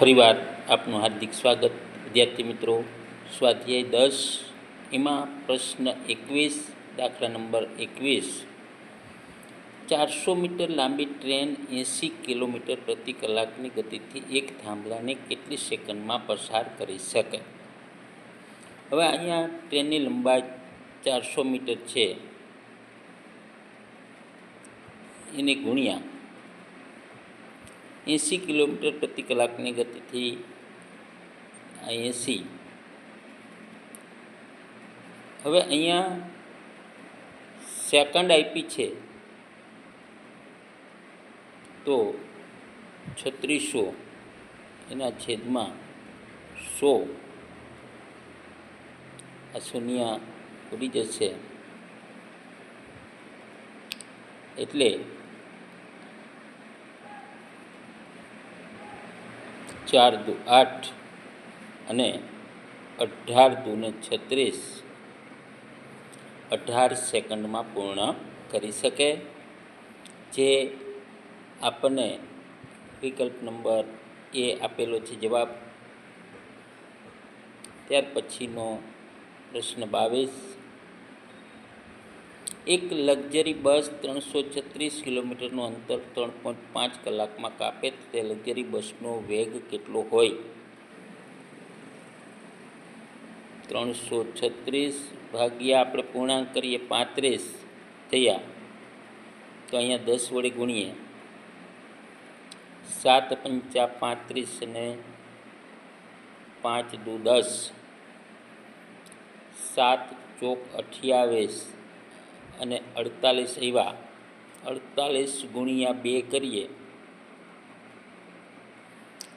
ફરીવાર આપનું હાર્દિક સ્વાગત. વિદ્યાર્થી મિત્રો, સ્વાધ્યાય દસ, એમાં પ્રશ્ન એકવીસ, દાખલા નંબર એકવીસ. ચારસો મીટર લાંબી ટ્રેન એંસી કિલોમીટર પ્રતિ કલાકની ગતિથી એક થાંભલાને કેટલી સેકન્ડમાં પસાર કરી શકે? હવે અહીંયા ટ્રેનની લંબાઈ ચારસો મીટર છે. એને ગુણ્યા. એંસી કિલોમીટર પ્રતિ કલાકની ગતિથી એંસી. હવે અહીંયા સેકન્ડ આપી છે. તો છત્રીસો, એના છેદમાં સો. આ શૂન્ય ઉડી જશે. એટલે ચાર દુ આઠ અને અઢાર દુને છત્રીસ. અઢાર સેકન્ડમાં પૂર્ણ કરી શકે. જે આપણને વિકલ્પ નંબર એ આપેલો છે જવાબ. ત્યાર પછીનો પ્રશ્ન બાવીસ. એક લક્ઝરી બસ ત્રણસો છત્રીસ કિલોમીટરનું અંતર ત્રણ પોઈન્ટ પાંચ કલાકમાં કાપે તો લક્ઝરી બસનો વેગ કેટલો હોય? ત્રણસો છત્રીસ ભાગ્યા આપણે પૂર્ણાંક કરીએ પાંત્રીસ. થયા. તો અહીંયા દસ વડે ગુણીએ. સાત પંચા પાંત્રીસ અને પાંચ દુ દસ. સાત ચોક અઠ્યાવીસ. અને અડતાલીસ એવા. અડતાલીસ ગુણ્યા બે કરીએ.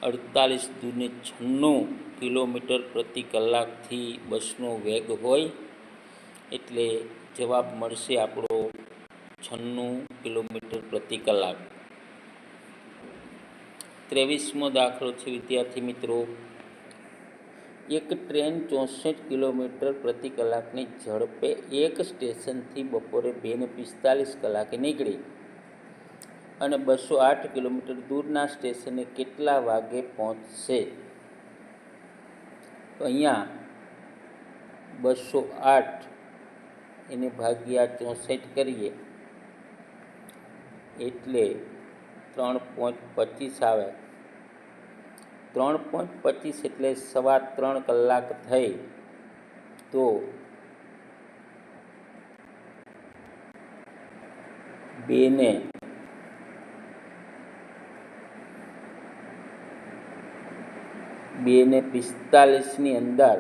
અડતાલીસ દૂને છન્નું કિલોમીટર પ્રતિ કલાકથી બસનો વેગ હોય એટલે જવાબ મળશે આપણો છન્નું કિલોમીટર પ્રતિ કલાક. ત્રેવીસમો દાખલો છે વિદ્યાર્થી મિત્રો. એક ટ્રેન ચોસઠ કિલોમીટર પ્રતિ કલાકની ઝડપે એક સ્ટેશનથી બપોરે બેને પિસ્તાલીસ કલાકે નીકળી. અને બસો આઠ કિલોમીટર દૂરના સ્ટેશને કેટલા વાગે પહોંચશે? તો અહીંયા બસો આઠ એને ભાગ્યા ચોસઠ કરીએ. એટલે ત્રણ પોઈન્ટ પચીસ આવે. ત્રણ પોઈન્ટ પચીસ એટલે સવા ત્રણ કલાક થઈ. તો બેને બેને પિસ્તાલીસની અંદર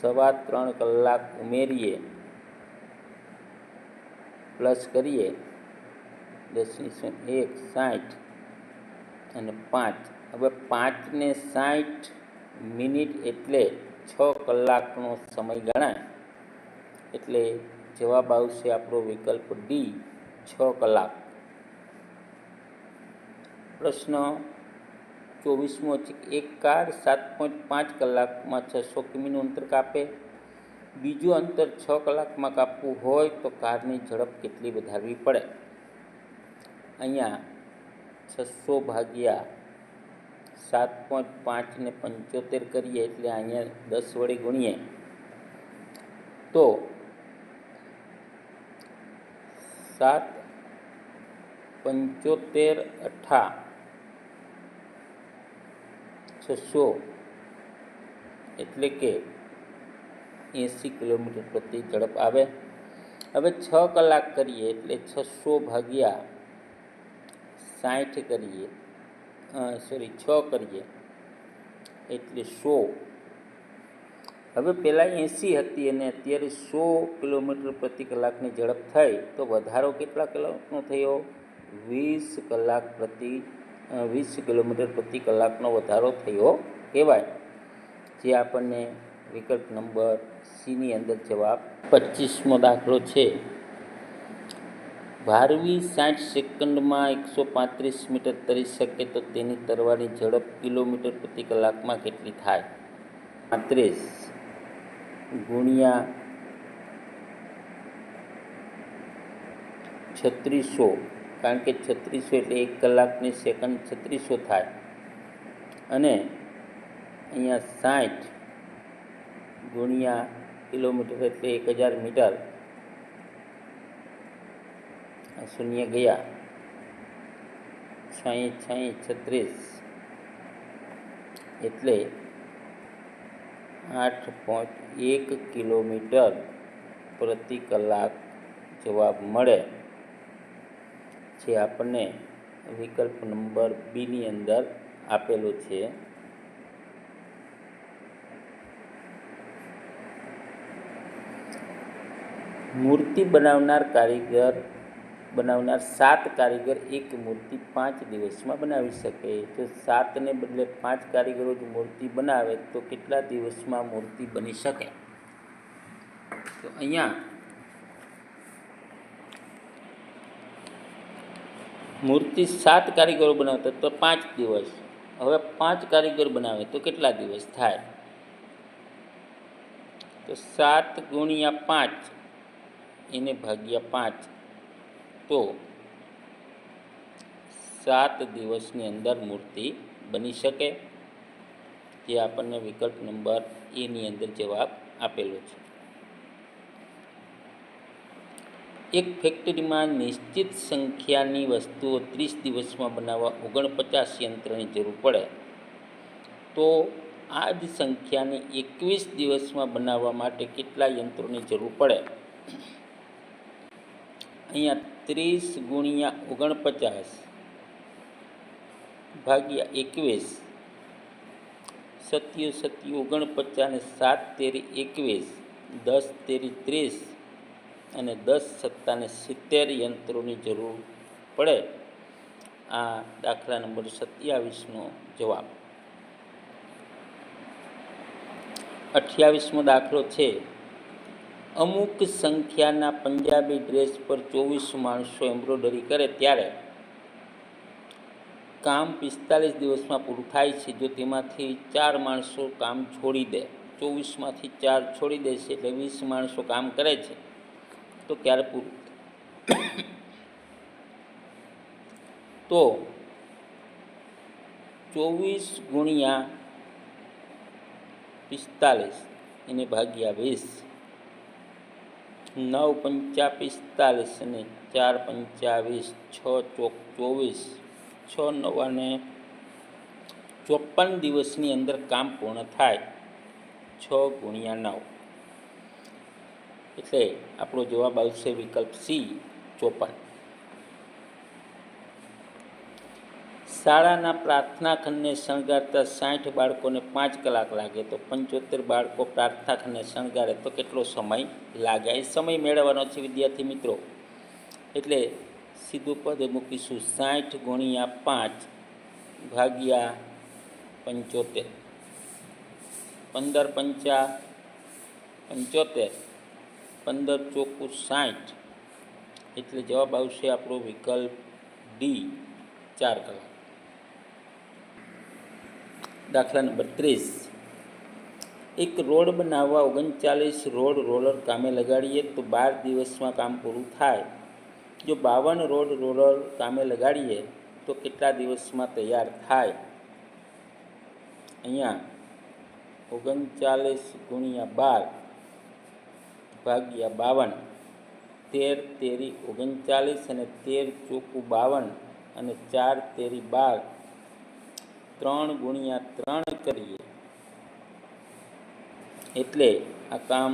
સવા ત્રણ કલાક ઉમેરીએ. પ્લસ કરીએ. દસની એક, સાઠ અને પાંચ. હવે પાંચને સાઠ મિનિટ એટલે છ કલાકનો સમય ગણાય. એટલે જવાબ આવશે આપણો વિકલ્પ ડી છ કલાક. પ્રશ્ન ચોવીસમો છે, એક કાર સાત પોઈન્ટ પાંચ કલાકમાં છસો કિમીનું અંતર કાપે. બીજું અંતર છ કલાકમાં કાપવું હોય તો કારની ઝડપ કેટલી વધારવી પડે? અહીંયા છસો ભાગ્યા સાત પોઈન્ટ પાંચને પંચોતેર કરીએ એટલે અહીંયા દસ વડે ગુણીએ. તો સાત પંચોતેર અઠા છસો એટલે કે એંસી કિલોમીટર પ્રતિ ઝડપ આવે. હવે છ કલાક કરીએ એટલે છસો ભાગ્યા સાઠ કરીએ. સોરી છ કરીએ. એટલે સો. હવે પહેલાં એંસી હતી અને અત્યારે સો કિલોમીટર પ્રતિ કલાકની ઝડપ થઈ, તો વધારો કેટલા કલાકનો થયો? વીસ કલાક પ્રતિ વીસ કિલોમીટર પ્રતિ કલાકનો વધારો થયો કહેવાય. જે આપણને વિકલ્પ નંબર સીની અંદર જવાબ પચીસમો દાખલો છે. ભારવી સાઠ સેકન્ડમાં એકસો પાંત્રીસ મીટર તરી શકે તો તેની તરવાની ઝડપ કિલોમીટર પ્રતિ કલાકમાં કેટલી થાય? પાંત્રીસ ગુણ્યા છત્રીસો, કારણ કે છત્રીસો એટલે એક કલાકની સેકન્ડ છત્રીસો થાય. અને અહીંયા સાઠ ગુણ્યા કિલોમીટર એટલે એક હજાર મીટર. શૂન્ય ગયા. સાહીઠ સાહીઠ છત્રીસ. એટલે આઠ પોઈન્ટ એક કિલોમીટર પ્રતિ કલાક જવાબ મળે. જે આપણને વિકલ્પ નંબર બીની અંદર આપેલો છે. મૂર્તિ બનાવનાર કારીગર બનાવનાર સાત કારીગર એક મૂર્તિ પાંચ દિવસમાં બનાવી શકે. જો સાતને બદલે પાંચ કારીગરો જ મૂર્તિ બનાવે, તો કેટલા દિવસમાં મૂર્તિ બની શકે? તો અહીંયા મૂર્તિ સાત કારીગરો બનાવતા તો પાંચ દિવસ. હવે પાંચ કારીગર બનાવે તો કેટલા દિવસ થાય? તો સાત ગુણ્યા પાંચ એને ભાગ્યા પાંચ. તો સાત દિવસની અંદર મૂર્તિ બની શકે જે આપણને વિકલ્પ નંબર એની અંદર જવાબ આપેલો છે. એક ફેક્ટરીમાં નિશ્ચિત સંખ્યાની વસ્તુઓ ત્રીસ દિવસમાં બનાવવા ઓગણપચાસ યંત્રની જરૂર પડે. તો આ જ સંખ્યાને એકવીસ દિવસમાં બનાવવા માટે કેટલા યંત્રોની જરૂર પડે? અહીંયા ત્રીસ ગુણ્યા ઓગણપચાસ ભાગ્યા એકવીસ. સત્યુ સત્યુ ઓગણપચાસ સાત તેરી એકવીસ. દસ તેરી ત્રીસ અને દસ સત્તાને સિત્તેર યંત્રોની જરૂર પડે. આ દાખલા નંબર સત્યાવીસનો જવાબ. અઠ્યાવીસમો દાખલો છે. અમુક સંખ્યાના પંજાબી ડ્રેસ પર ચોવીસ માણસો એમ્બ્રોઇડરી કરે ત્યારે કામ પિસ્તાલીસ દિવસમાં પૂરું થાય છે. જો તેમાંથી ચાર માણસો કામ છોડી દે, ચોવીસમાંથી ચાર છોડી દે છે એટલે વીસ માણસો કામ કરે છે, તો ક્યારે પૂરું તો ચોવીસ ગુણ્યા પિસ્તાલીસ, એને ભાગ્યા વીસ. નવ પંચા પિસ્તાલીસ અને ચાર પંચાવીસ છ ચોક ચોવીસ. છ નવાને ચોપન દિવસની અંદર કામ પૂર્ણ થાય. છ ગુણ્યા નવ. એટલે આપણો જવાબ આવશે વિકલ્પ સી, ચોપન. શાળાના પ્રાર્થના ખંડને શણગારતા સાઠ બાળકોને પાંચ કલાક લાગે તો પંચોતેર બાળકો પ્રાર્થના ખંડને શણગારે તો કેટલો સમય લાગે? એ સમય મેળવવાનો છે વિદ્યાર્થી મિત્રો. એટલે સીધું પદ મૂકીશું. સાઠ ગુણ્યા પાંચ ભાગ્યા પંચોતેર. પંદર પંચા પંચોતેર. પંદર ચોખ્ખું સાઠ. એટલે જવાબ આવશે આપણો વિકલ્પ ડી, ચાર કલાક. દાખલા નંબર ત્રીસ. એક રોડ બનાવવા ઓગણચાલીસ રોડ રોલર કામે લગાડીએ તો બાર દિવસમાં કામ પૂરું થાય. જો બાવન રોડ રોલર કામે લગાડીએ તો કેટલા દિવસમાં તૈયાર થાય? અહીંયા ઓગણચાલીસ ગુણ્યા બાર ભાગ્યા બાવન. તેર તેરી ઓગણચાલીસ અને તેર ચોખ્ખું બાવન અને ચાર તેરી બાર. ત્રણ ગુણ્યા ત્રણ કરીએ. એટલે આ કામ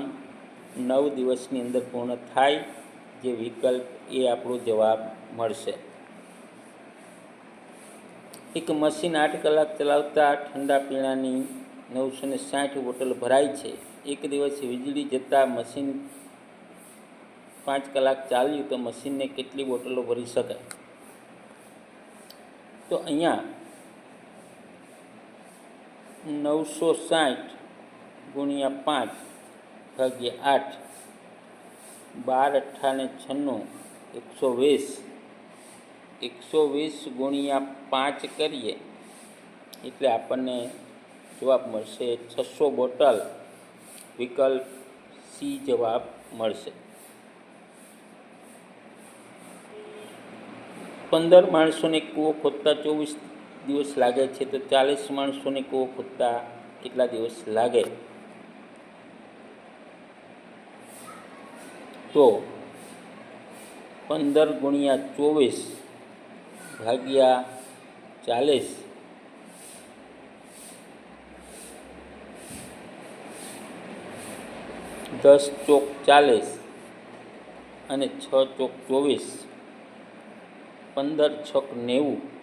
નવ દિવસની અંદર પૂર્ણ થાય, જે વિકલ્પ એ આપણો જવાબ મળશે. એક મશીન આઠ કલાક ચલાવતા ઠંડા પીણાની નવસો ને સાઠ બોટલ ભરાય છે. એક દિવસ વીજળી જતાં મશીન પાંચ કલાક ચાલ્યું તો મશીનને કેટલી બોટલો ભરી શકાય? તો અહીંયા નવસો સાઠ ગુણ્યા પાંચ ભાગ્યા આઠ બાર અઠ્ઠાને છન્નું એકસો વીસ એકસો વીસ ગુણ્યા પાંચ કરીએ એટલે આપણને જવાબ મળશે છસો બોટલ વિકલ્પ સી જવાબ મળશે પંદર માણસોને કૂવો ખોદતા ચોવીસ દિવસ લાગે છે તો ચાલીસ માણસોને કૂવો ખોદતા કેટલા દિવસ લાગે? તો પંદર ગુણ્યા ચોવીસ ભાગ્યા ચાલીસ દસ ચોક ચાલીસ અને છ ચોક ચોવીસ પંદર છક નેવું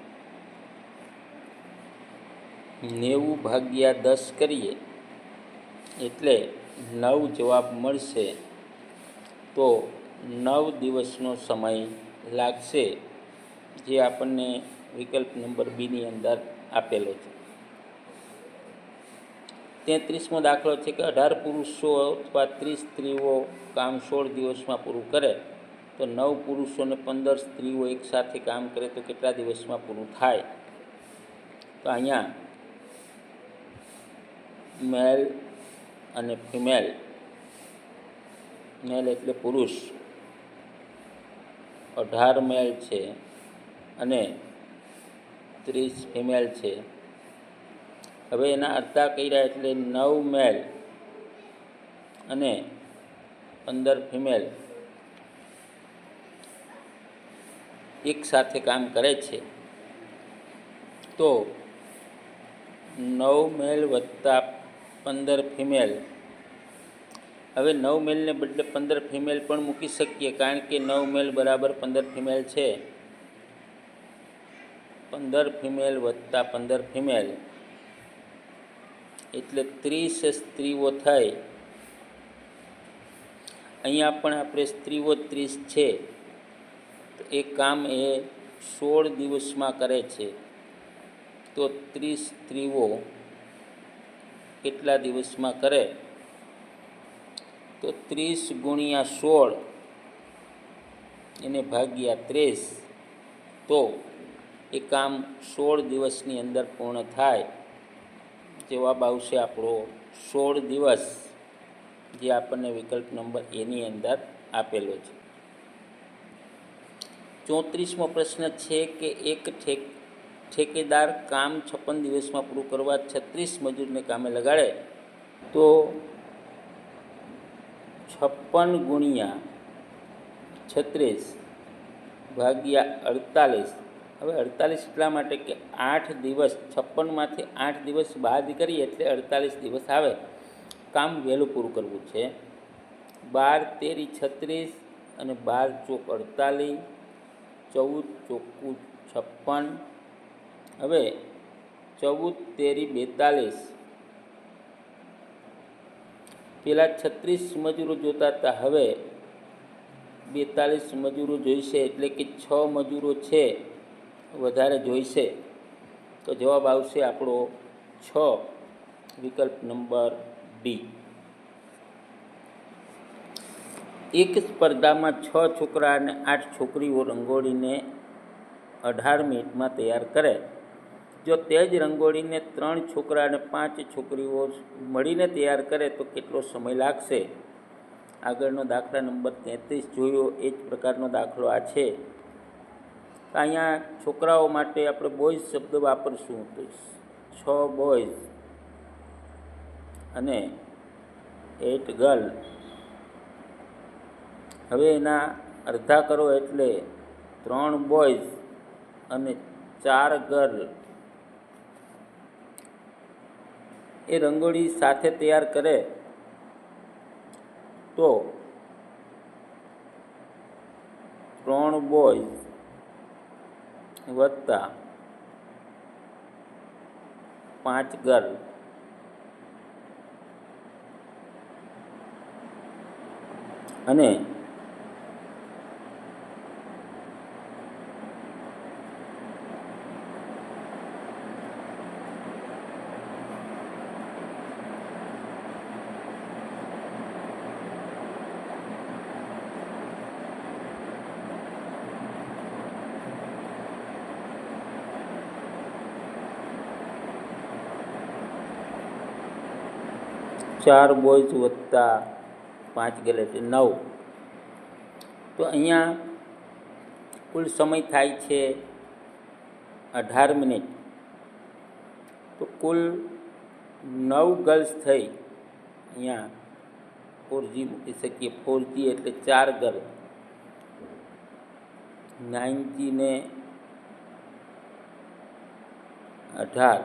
નેવું ભાગ્યા દસ કરીએ, એટલે નવ જવાબ મળશે. તો નવ દિવસનો સમય લાગશે, જે આપણને વિકલ્પ નંબર બીની અંદર આપેલો છે. તેત્રીસમો દાખલો છે કે અઢાર પુરુષો અથવા ત્રીસ સ્ત્રીઓ કામ સોળ દિવસમાં પૂરું કરે, તો નવ પુરુષો અને પંદર સ્ત્રીઓ એકસાથે કામ કરે તો કેટલા દિવસમાં પૂરું થાય? તો અહીંયા મેલ અને ફિમેલ મેલ એટલે પુરુષ. અઢાર મેલ છે અને ત્રીસ ફિમેલ છે. હવે એના અડધા કર્યા એટલે નવ મેલ અને પંદર ફિમેલ એક સાથે કામ કરે છે. તો નવ મેલ વત્તા પંદર ફિમેલ હવે નવ મેલને બદલે પંદર ફિમેલ પણ મૂકી શકીએ, કારણ કે નવ મેલ બરાબર પંદર ફિમેલ છે. પંદર ફિમેલ વત્તા પંદર ફિમેલ એટલે ત્રીસ સ્ત્રીઓ થાય. અહીંયા પણ આપણે સ્ત્રીઓ ત્રીસ છે. તો એ કામ એ સોળ દિવસમાં કરે છે. તો ત્રીસ સ્ત્રીઓ કેટલા દિવસમાં કરે? તો ત્રીસ ગુણ્યા સોળ એને ભાગ્યા ત્રીસ. તો એ કામ સોળ દિવસની અંદર પૂર્ણ થાય. જવાબ આવશે આપણો સોળ દિવસ, જે આપણને વિકલ્પ નંબર એની અંદર આપેલો છે. ચોત્રીસમો પ્રશ્ન છે કે એક ઠેક ઠેકેદાર કામ છપ્પન દિવસમાં પૂરું કરવા છત્રીસ મજૂરને કામે લગાડે, તો છપ્પન ગુણ્યા છત્રીસ ભાગ્યા અડતાલીસ. હવે અડતાલીસ એટલા માટે કે આઠ દિવસ, છપ્પનમાંથી આઠ દિવસ બાદ કરીએ એટલે અડતાલીસ દિવસ આવે. કામ વહેલું પૂરું કરવું છે. બાર તેરી છત્રીસ અને બાર ચોક અડતાલીસ, ચૌદ ચોખ્ખું છપ્પન હવે ચૌદ તેરી બેતાલીસ. પેલા છત્રીસ મજૂરો જોતા હતા. હવે બેતાલીસ મજૂરો જોઈશે એટલે કે છ મજૂરો છે, વધારે જોઈશે. તો જવાબ આવશે આપણો છ, વિકલ્પ નંબર ડી એક સ્પર્ધામાં છ છોકરા અને આઠ છોકરીઓ રંગોળીને અઢાર મિનિટમાં તૈયાર કરે. જો તે જ રંગોળીને ત્રણ છોકરા અને પાંચ છોકરીઓ મળીને તૈયાર કરે તો કેટલો સમય લાગશે? આગળનો દાખલા નંબર તેત્રીસ જોયો. એ જ પ્રકારનો દાખલો આ છે. અહીંયા છોકરાઓ માટે આપણે બોયઝ શબ્દ વાપરશું. તો છ બોયઝ અને એટ ગર્લ. હવે એના અડધા કરો એટલે ત્રણ બોયઝ અને ચાર ગર્લ. એ રંગોળી સાથે તૈયાર કરે તો ત્રણ બોયઝ વત્તા પાંચ ગર્લ અને ચાર બોયઝ વત્તા પાંચ ગર્લ એટલે નવ. તો અહીંયા કુલ સમય થાય છે અઢાર મિનિટ. તો કુલ નવ ગર્લ્સ થઈ અહીંયા ફોર જી મૂકી શકીએ. ફોર જી એટલે ચાર ગર્લ. નાઇન જી ને અઢાર.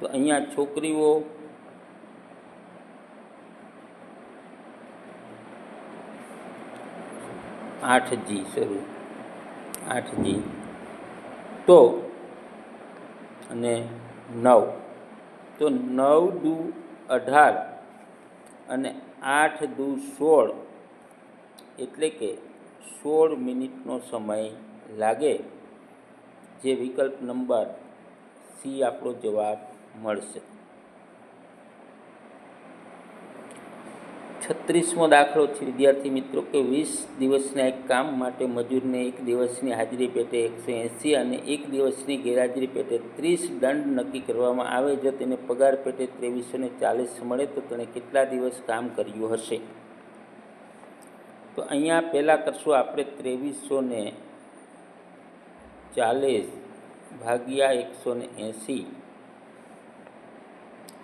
તો અહીંયા છોકરીઓ આઠ જી શરૂ આઠ જી તો, અને નવ. તો નવ દુ અઢાર અને આઠ દુ સોળ. એટલે કે સોળ મિનિટનો સમય લાગે, જે વિકલ્પ નંબર સી આપણો જવાબ મળશે. છત્રીસમો દાખલો છે. વિદ્યાર્થી મિત્રો, કે વીસ દિવસના એક કામ માટે મજૂરને એક દિવસની હાજરી પેટે એકસો એંસી અને એક દિવસની ગેરહાજરી પેટે ત્રીસ દંડ નક્કી કરવામાં આવે. જો તેને પગાર પેટે ત્રેવીસો ને ચાલીસ મળે, તો તેણે કેટલા દિવસ કામ કર્યું હશે? તો અહીંયા પહેલાં કરશું આપણે ત્રેવીસો ને ચાલીસ ભાગ્યા એકસો ને એંસી.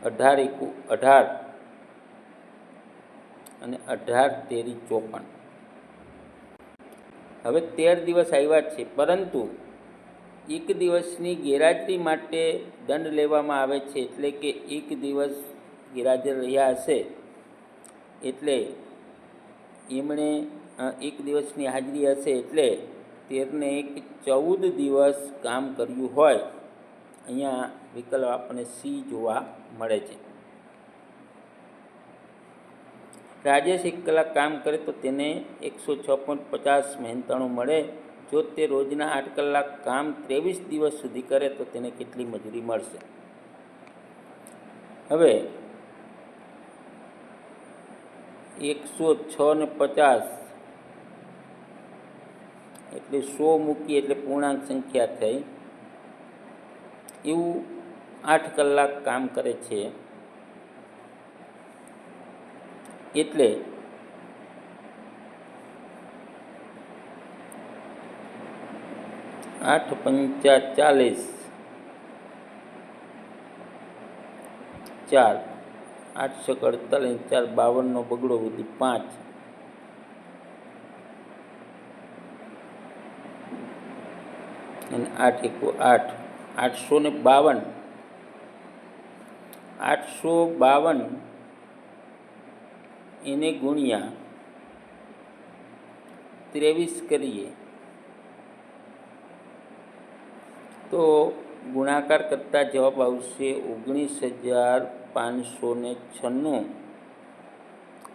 અઢાર એકુ અઢાર અને અઢાર તેરી ચોપન. હવે તેર દિવસ આવ્યા છે, પરંતુ એક દિવસની ગેરહાજરી માટે દંડ લેવામાં આવે છે, એટલે કે એક દિવસ ગેરહાજર રહ્યા હશે, એટલે એમણે એક દિવસની હાજરી હશે, એટલે તેરને એક ચૌદ દિવસ કામ કર્યું હોય, અહીંયા વિકલ્પ આપણને સી જોવા મળે છે. રાજેશ એક કલાક કામ કરે તો તેને એકસો છ પોઈન્ટ પચાસ મહેનતાણું મળે. જો તે રોજના આઠ કલાક કામ ત્રેવીસ દિવસ સુધી કરે તો તેને કેટલી મજૂરી મળશે? હવે એકસો છ ને પચાસ એટલે સો મૂકી એટલે પૂર્ણાંક સંખ્યા થઈ. એવું આઠ કલાક કામ કરે છે. એટલે આઠ પંચા ચાલીસ. ચાર. આઠસો અડતાલીસ, ચાર બાવનનો બગડો વધી પાંચ. અને આઠ એકો આઠ. આઠસો ને બાવન. આઠસો બાવન એને ગુણ્યા ત્રેવીસ કરીએ. તો ગુણાકાર કરતાં જવાબ આવશે ઓગણીસ હજાર પાંચસો ને છન્નું.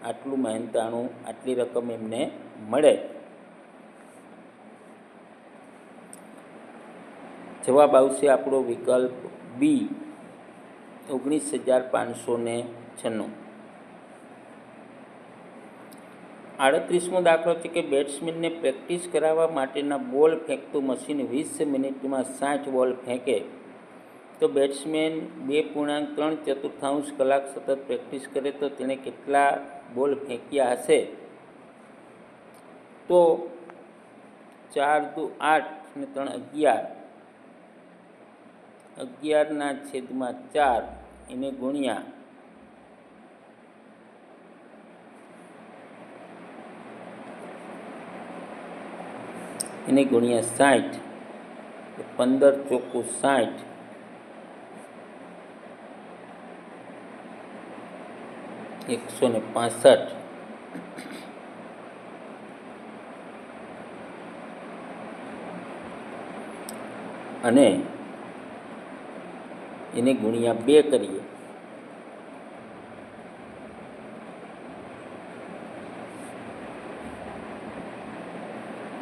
આટલું મહેનતાણું, આટલી રકમ એમને મળે. જવાબ આવશે આપણો વિકલ્પ બી, ઓગણીસ હજાર પાંચસો ને છન્નું. આડત્રીસમો દાખલો છે કે બેટ્સમેનને પ્રેક્ટિસ કરાવવા માટેના બોલ ફેંકતું મશીન વીસ મિનિટમાં સાઠ બોલ ફેંકે. તો બેટ્સમેન બે પૂર્ણાંક ત્રણ ચતુર્થાંશ કલાક સતત પ્રેક્ટિસ કરે તો તેણે કેટલા બોલ ફેંક્યા હશે? તો ચાર દુ આઠ ને ત્રણ અગિયાર. અગિયારના છેદમાં ચાર એને ગુણ્યા. એને ગુણ્યા સાઠ પંદર ચોખ્ખું સાઠ. એકસો ને પાસઠ. અને એને ગુણ્યા બે કરીએ.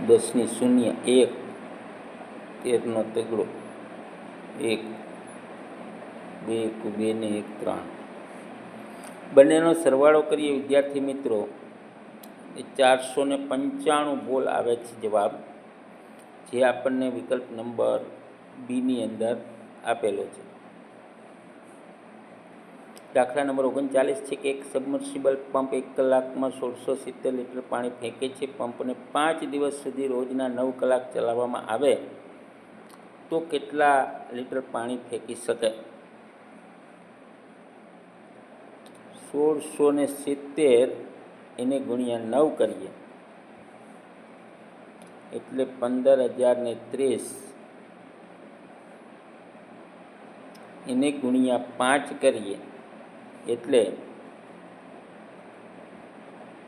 દસની શૂન્ય એક તેરનો તગડો એક, બે એક બે ને એક ત્રણ. બંનેનો સરવાળો કરીએ, વિદ્યાર્થી મિત્રો ચારસો ને પંચાણું બોલ આવે છે જવાબ, જે આપણને વિકલ્પ નંબર બીની અંદર આપેલો છે. દાખલા નંબર ઓગણચાલીસ છે કે એક સબમર્સિબલ પંપ એક કલાકમાં સોળસો સિત્તેર લીટર પાણી ફેંકે છે. પંપને પાંચ દિવસ સુધી રોજના નવ કલાક ચલાવવામાં આવે તો કેટલા લીટર પાણી ફેંકી શકે? સોળસો ને સિત્તેર એને ગુણ્યા નવ કરીએ. એટલે પંદર હજાર ને ત્રીસ એને ગુણ્યા પાંચ કરીએ. એટલે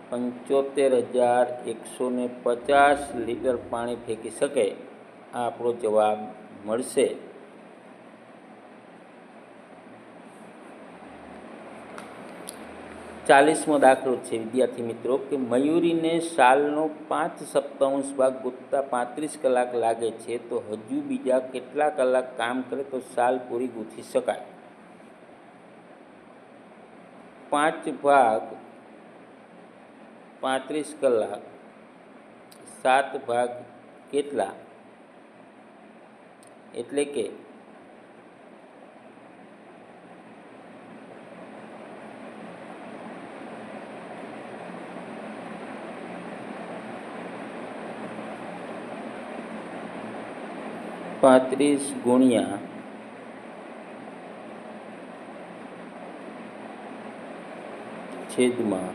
પંચોતેર હજાર એકસો ને પચાસ લીટર પાણી ફેંકી શકે આ આપણો જવાબ મળશે. ચાલીસમો દાખલો છે, વિદ્યાર્થી મિત્રો, કે મયુરીને સાલનો પાંચ સપ્તાંશ ભાગ ગૂંથતા પાંત્રીસ કલાક લાગે છે, તો હજુ બીજા કેટલા કલાક કામ કરે તો સાલ પૂરી ગૂંથી શકાય? પાંચ ભાગ પાંત્રીસ કલાક સાત ભાગ કેટલા? એટલે કે પાંત્રીસ ગુણ્યા છેદમાં.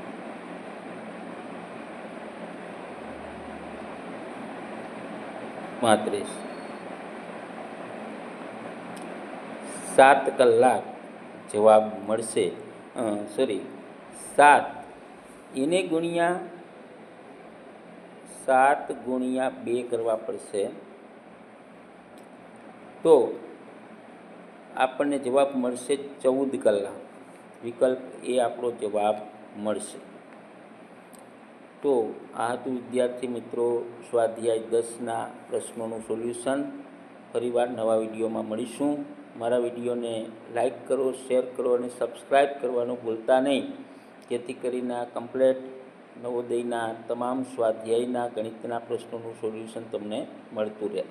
પાંત્રીસ. સાત કલાક જવાબ મળશે. સોરી સાત. એને ગુણ્યા સાત ગુણ્યા બે કરવા પડશે. તો આપણને જવાબ મળશે ચૌદ કલાક. વિકલ્પ એ આપણો જવાબ મળશે. તો આ હતું વિદ્યાર્થી મિત્રો સ્વાધ્યાય દસના પ્રશ્નોનું સોલ્યુશન. ફરીવાર નવા વિડીયોમાં મળીશું. મારા વિડીયોને લાઈક કરો, શેર કરો અને સબસ્ક્રાઈબ કરવાનું ભૂલતા નહીં. જેથી કરીને કમ્પ્લેટ નવોદયના તમામ સ્વાધ્યાયના ગણિતના પ્રશ્નોનું સોલ્યુશન તમને મળતું રહે.